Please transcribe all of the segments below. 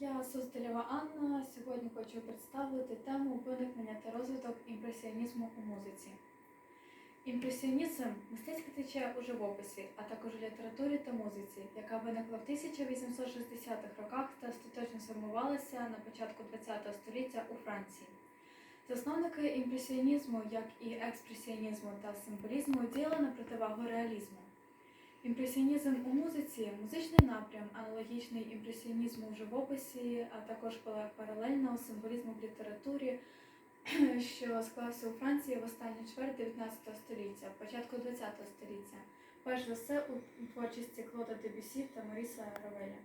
Я Суздалєва Анна. Сьогодні хочу представити тему виникнення та розвиток імпресіонізму у музиці. Імпресіонізм мистецьке тече у живописі, а також у літературі та музиці, яка виникла в 1860-х роках та остаточно сформувалася на початку ХХ століття у Франції. Засновники імпресіонізму, як і експресіонізму та символізму, діяли на противагу реалізму. Імпресіонізм у музиці музичний напрям, аналогічний імпресіонізму в живописі, а також пара- паралельно символізму в літературі, що склався у Франції в останню чверть 19 століття, початку 20 століття, перш за все у творчості Клода Дебюсі та Маріса Равеля.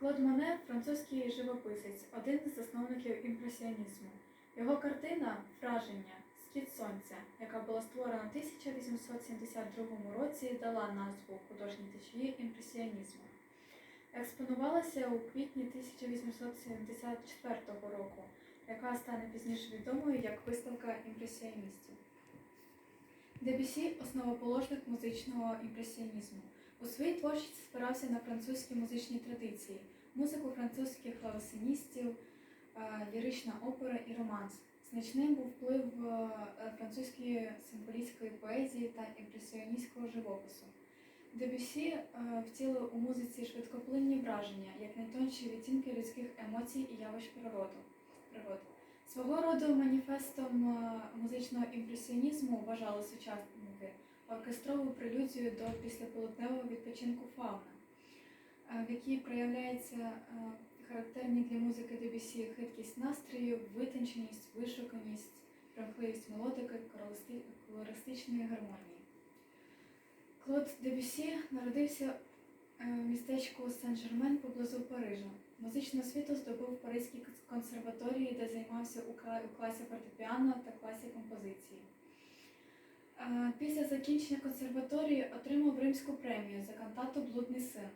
Клод Моне французький живописець, один із засновників імпресіонізму. Його картина Враження Схід сонця, яка була створена в 1872 році, і дала назву художній течії імпресіонізму. Експонувалася у квітні 1874 року, яка стане пізніше відомою як виставка імпресіоністів. Дебюсі – основоположник музичного імпресіонізму. У своїй творчості спирався на французькі музичні традиції, музику французьких клавесиністів, е, лірична опера і романс. Значним був вплив е, французької символістської поезії та імпресіоністського живопису. Дебюсі е, втілив у музиці швидкоплинні враження, як найтонші відтінки людських емоцій і явищ природу. природ. Свого роду маніфестом е, музичного імпресіонізму вважали сучасники оркестрову прелюдію до післяполотневого відпочинку фауна, в якій проявляється характерні для музики Дебюсі хиткість настрою, витонченість, вишуканість, примхливість мелодики, колористичної гармонії. Клод Дебюсі народився е, в містечку Сен-Жермен поблизу Парижа. Музичну освіту здобув в Паризькій консерваторії, де займався у класі фортепіано та класі композиції. Е, Після закінчення консерваторії отримав Римську премію за кантату Блудний син.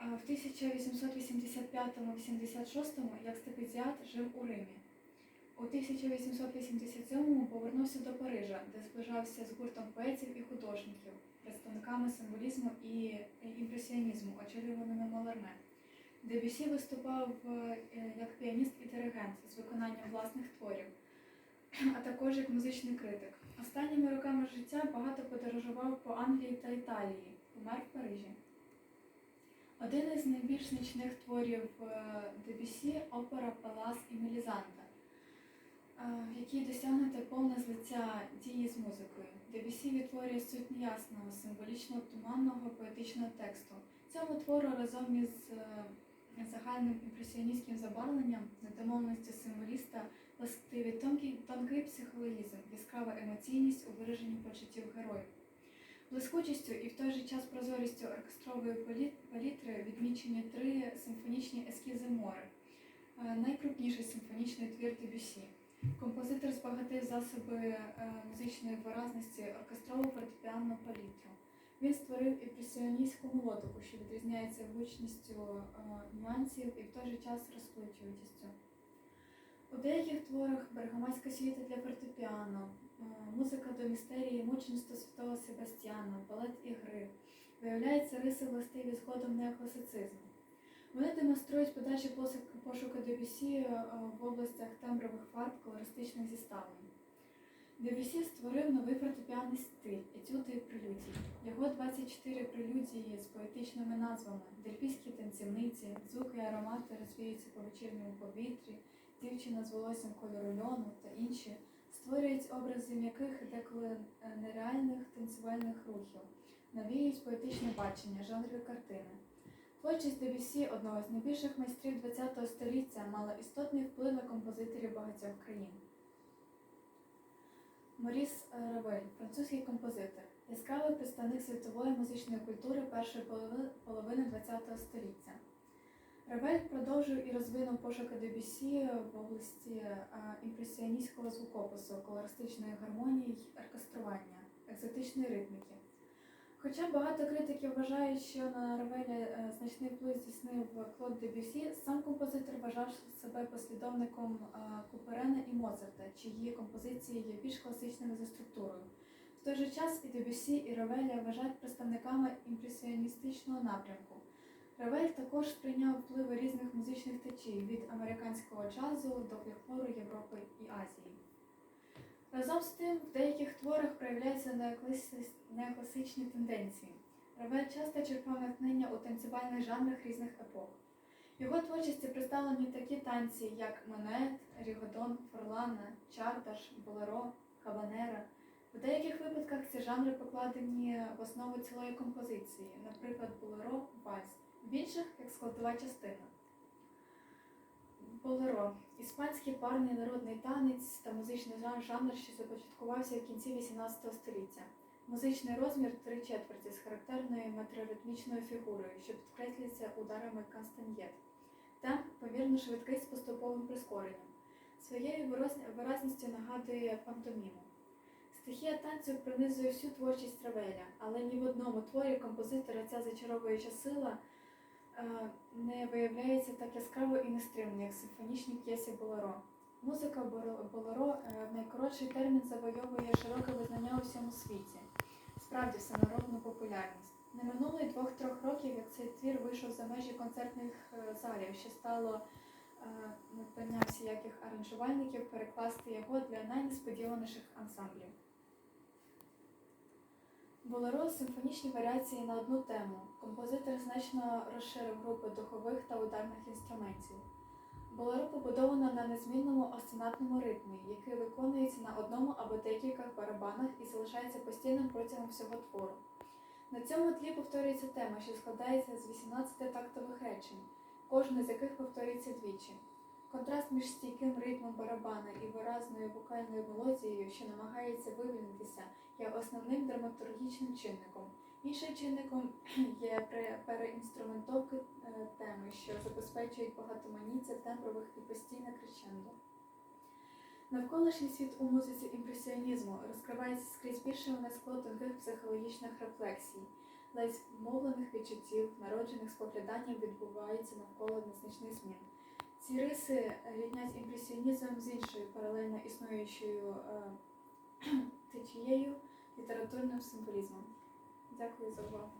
В 1885-86 як стипендіат жив у Римі. У 1887-му повернувся до Парижа, де зближався з гуртом поетів і художників, представниками символізму і імпресіонізму, очолюваними Маларме. Дебюсі виступав е, як піаніст і диригент з виконанням власних творів, а також як музичний критик. Останніми роками життя багато подорожував по Англії та Італії, помер в Парижі. Один із найбільш значних творів е, Дебюсі – опера Палас і Мелізанта, е, в якій досягнуте повне злиття дії з музикою. Дебюсі відтворює суть неясного, символічного, туманного, поетичного тексту. Цьому твору разом із е, загальним імпресіоністським забарвленням, недомовленістю символіста, властиві тонкий, тонкий психологізм, яскрава емоційність у вираженні почуттів героїв. Блискучістю і в той же час прозорістю оркестрової палітри відмічені три симфонічні ескізи море, е, найкрупніший симфонічний твір Дебюсі. Композитор збагатив засоби е, музичної виразності оркестрову фортепіанну палітру. Він створив імпресіоністську мелодику, що відрізняється гучністю е, нюансів і в той же час розпливчивістю. У деяких творах Бергамаська світа для фортепіано, е, музика до містерії мучеництва святого Себастьяна, балет ігри, виявляються риси властиві згодом неокласицизму. Вони демонструють подальші пошуки Дебюсі е, в областях тембрових фарб, колористичних зіставлень. Дебюсі створив новий фортепіанний стиль, етюди і прелюдії. Його 24 прелюдії з поетичними назвами, дельфійські танцівниці, звуки і аромати розвіються по вечірньому повітрі, дівчина з волоссям кольору льону та інші створюють образи м'яких деколи е, нереальних танцювальних рухів, навіюють поетичне бачення, жанрові картини. Творчість Дебюсі, одного з найбільших майстрів ХХ століття, мала істотний вплив на композиторів багатьох країн. Моріс е, Равель, французький композитор, яскравий представник світової музичної культури першої половини ХХ століття. Равель продовжив і розвинув пошуки Дебюсі в області е, імпресіоністського звукопису, колористичної гармонії й оркестрування, екзотичної ритміки. Хоча багато критиків вважають, що на Равеля е, значний вплив здійснив Клод Дебюсі, сам композитор вважав себе послідовником е, Куперена і Моцарта, чиї композиції є більш класичними за структурою. В той же час і Дебюсі, і Равеля вважають представниками імпресіоністичного напрямку, Равель також сприйняв впливи різних музичних течій від американського джазу до фольклору Європи і Азії. Разом з тим, в деяких творах проявляються неокласичні тенденції. Равель часто черпав натхнення у танцювальних жанрах різних епох. В його творчості представлені такі танці, як Монет, Рігодон, Форлана, Чардаш, Болеро, Кабанера. У деяких випадках ці жанри покладені в основу цілої композиції, наприклад, Болеро, Вальс, в інших як складова частина. Болеро іспанський парний народний танець та музичний жанр, що започаткувався в кінці XVIII століття. Музичний розмір три четверті з характерною метроритмічною фігурою, що підкреслюється ударами кастаньєт. Темп помірно швидкий з поступовим прискоренням. Своєю виразністю нагадує пантоміму. Стихія танцю пронизує всю творчість Равеля, але ні в одному творі композитора ця зачаровуюча сила не виявляється так яскраво і нестримно, як в симфонічній п'єсі Болеро. Музика Болеро е, в найкоротший термін завойовує широке визнання у всьому світі, справді всенародну популярність. Не минуло й двох-трьох років, як цей твір вийшов за межі концертних е, залів, що стало е, надбання всіяких аранжувальників перекласти його для найнесподіваніших ансамблів. Болеро симфонічні варіації на одну тему. Композитор значно розширив групи духових та ударних інструментів. Болеро побудовано на незмінному остинатному ритмі, який виконується на одному або декількох барабанах і залишається постійним протягом всього твору. На цьому тлі повторюється тема, що складається з 18 тактових речень, кожне з яких повторюється двічі. Контраст між стійким ритмом барабана і виразною вокальною мелодією, що намагається вивільнитися, є основним драматургічним чинником. Іншим чинником є переінструментовки е, теми, що забезпечують багатоманіття тембрових і постійне кричендо. Навколишній світ у музиці імпресіонізму розкривається скрізь більше нескло тонких психологічних рефлексій, ледь мовлених відчуттів, народжених спогляданням відбувається навколо незначних змін. Ці риси рівнять імпресіонізм з іншою паралельно існуючою е, течією літературним символізмом. Дякую за увагу.